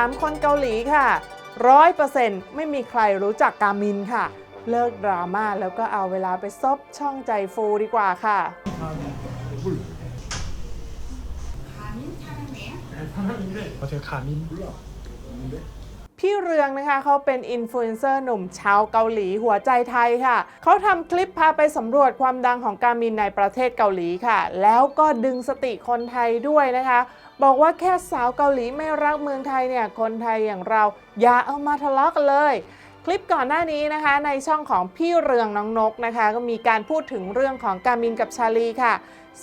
ามคนเกาหลีค่ะร้อยเปอร์เซ็นต์ไม่มีใครรู้จักกามินค่ะ เลิกดราม่าแล้วก็เอาเวลาไปซบช่องใจฟูดีกว่าค่ะ 어, 제가 가민 พี่เรืองนะคะเขาเป็นอินฟลูเอนเซอร์หนุ่มชาวเกาหลีหัวใจไทยค่ะ เขาทำคลิปพาไปสำรวจความดังของการมินในประเทศเกาหลีค่ะ แล้วก็ดึงสติคนไทยด้วยนะคะ บอกว่าแค่สาวเกาหลีไม่รักเมืองไทยเนี่ย คนไทยอย่างเราอย่าเอามาทะเลาะกันเลย คลิปก่อนหน้านี้นะคะในช่องของพี่เรืองน้องนกนะคะ ก็มีการพูดถึงเรื่องของการมินกับชาลีค่ะ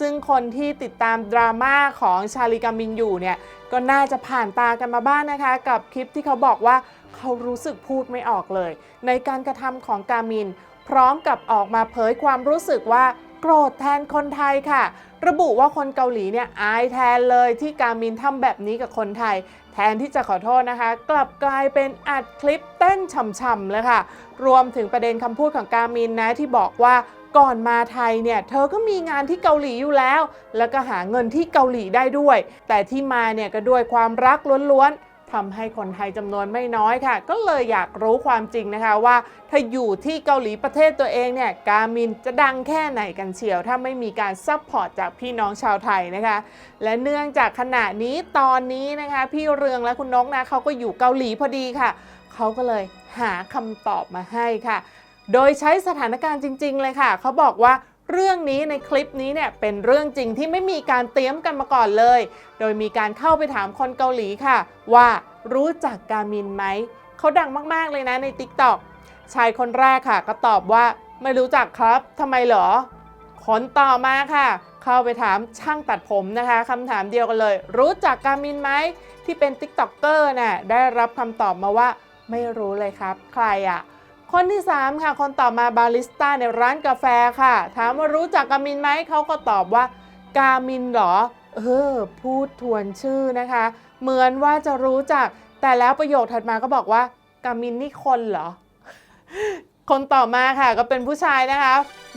ซึ่งคนที่ติดตามดราม่าของชาลีกามินอยู่เนี่ยก็น่าจะผ่านตากันมาบ้างนะคะ กับคลิปที่เขาบอกว่าเขารู้สึกพูดไม่ออกเลย ในการกระทำของกามิน พร้อมกับออกมาเผยความรู้สึกว่า โกรธแทนคนไทยค่ะ ระบุว่าคนเกาหลีเนี่ยอายแทนเลยที่การมินทำแบบนี้กับคนไทย แทนที่จะขอโทษนะคะ กลับกลายเป็นอัดคลิปเต้นฉ่ำๆเลยค่ะ รวมถึงประเด็นคำพูดของการมินนะที่บอกว่าก่อนมาไทยเนี่ยเธอก็มีงานที่เกาหลีอยู่แล้ว แล้วก็หาเงินที่เกาหลีได้ด้วย แต่ที่มาเนี่ยก็ด้วยความรักล้วนๆ ทำให้คนไทยจำนวนไม่น้อยค่ะ ก็เลยอยากรู้ความจริงนะคะว่า ถ้าอยู่ที่เกาหลีประเทศตัวเองเนี่ยกามินจะดังแค่ไหนกันเชียว ถ้าไม่มีการซัพพอร์ตจากพี่น้องชาวไทยนะคะ และเนื่องจากขณะนี้ตอนนี้นะคะ พี่เรืองและคุณนกนะเขาก็อยู่เกาหลีพอดีค่ะ เขาก็เลยหาคำตอบมาให้ค่ะ โดยใช้สถานการณ์จริง ๆ เลยค่ะ เขาบอกว่า เรื่องนี้ในคลิปนี้เนี่ยเป็นเรื่องจริงที่ไม่มีการเตรียมกันมาก่อนเลย โดยมีการเข้าไปถามคนเกาหลีค่ะ ว่ารู้จักกามินไหม เขาดังมากๆเลยนะใน t ิ k t o k ชายคนแรกค่ะก็ตอบว่าไม่รู้จักครับทำไมเหรอ คนต่อมาค่ะ เข้าไปถามช่างตัดผมนะคะคำถามเดียวกันเลย รู้จักกามินไหมที่เป็น t ิ k t o k เกอร์น่ะได้รับคำตอบมาว่า ไม่รู้เลยครับ ใครอะ คนที่ 3 ค่ะ คนต่อมาบาริสต้าในร้านกาแฟค่ะ ถามว่ารู้จักกามินไหมเขาก็ตอบว่ากามินเหรอ เออ พูดทวนชื่อนะคะ เหมือนว่าจะรู้จัก แต่แล้วประโยคถัดมาก็บอกว่ากามินนี่คนเหรอ คนต่อมาค่ะก็เป็นผู้ชายนะคะ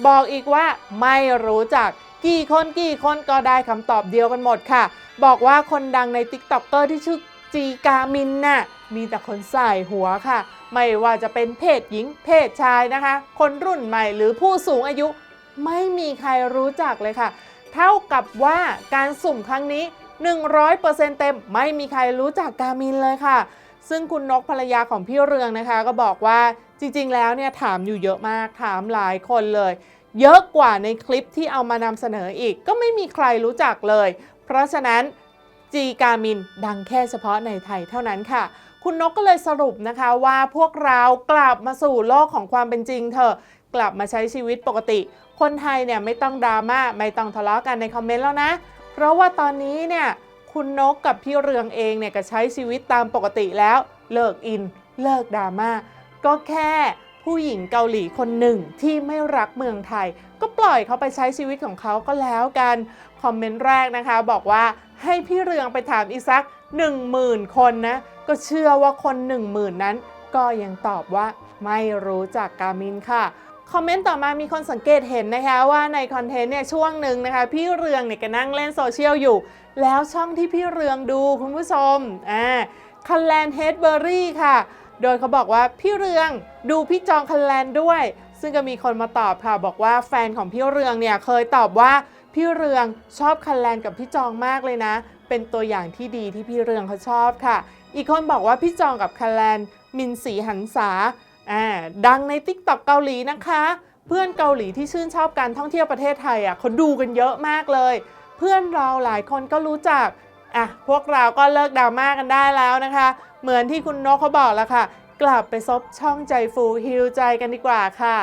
บอกอีกว่าไม่รู้จัก กี่คนกี่คนก็ได้คำตอบเดียวกันหมดค่ะ บอกว่าคนดังใน t ิ k t o k เกอร์ที่ชื่อจีกามินน่ะ มีแต่คนใส่หัวค่ะ ไม่ว่าจะเป็นเพศหญิง เพศชายนะคะ คนรุ่นใหม่หรือผู้สูงอายุ ไม่มีใครรู้จักเลยค่ะ เท่ากับว่าการสุ่มครั้งนี้ 100%เต็ม ไม่มีใครรู้จักกามินเลยค่ะ ซึ่งคุณนกภรรยาของพี่เรืองนะคะ ก็บอกว่าจริงๆ แล้วเนี่ยถามอยู่เยอะมากถามหลายคนเลย เยอะกว่าในคลิปที่เอามานำเสนออีก ก็ไม่มีใครรู้จักเลย เพราะฉะนั้นจีกามินดังแค่เฉพาะในไทยเท่านั้นค่ะ คุณนกก็เลยสรุปนะคะว่าพวกเรากลับมาสู่โลกของความเป็นจริงเถอะกลับมาใช้ชีวิตปกติ คนไทยเนี่ยไม่ต้องดราม่าไม่ต้องทะเลาะกันในคอมเมนต์แล้วนะ เพราะว่าตอนนี้เนี่ยคุณนกกับพี่เรืองเองเนี่ยก็ใช้ชีวิตตามปกติแล้ว เลิกอิน เลิกดราม่าก็แค่ผู้หญิงเกาหลีคนหนึ่งที่ไม่รักเมืองไทย ก็ปล่อยเขาไปใช้ชีวิตของเขาก็แล้วกัน คอมเมนต์แรกนะคะ บอกว่าให้พี่เรืองไปถามอีกสัก 10,000 คนนะ ก็เชื่อว่าคน10,000นั้น ก็ยังตอบว่าไม่รู้จักกามินค่ะคอมเมนต์ต่อมามีคนสังเกตเห็นนะคะว่าในคอนเทนต์เนี่ยช่วงหนึ่งนะคะ พี่เรืองเนี่ยก็นั่งเล่นโซเชียลอยู่ แล้วช่องที่พี่เรืองดูคุณผู้ชมอ่าคันแลนเฮดเบอรี่ค่ะ โดยเขาบอกว่าพี่เรืองดูพี่จองคันแลนด้วย ซึ่งก็มีคนมาตอบค่ะ บอกว่าแฟนของพี่เรืองเนี่ยเคยตอบว่าพี่เรืองชอบคันแลนกับพี่จองมากเลยนะ เป็นตัวอย่างที่ดีที่พี่เรืองเขาชอบค่ะ อีกคนบอกว่าพี่จองกับคันแลนมินสีหันษาอ่าดังใน t ิ k t o k เกาหลีนะคะ เพื่อนเกาหลีที่ชื่นชอบการท่องเที่ยวประเทศไทยอะเขาดูกันเยอะมากเลย เพื่อนเราหลายคนก็รู้จักอะพวกเราก็เลิกดราม่ากันได้แล้วนะคะ เหมือนที่คุณนกเขาบอกแล้วค่ะ กลับไปซบช่องใจฟูฮิวใจกันดีกว่าค่ะ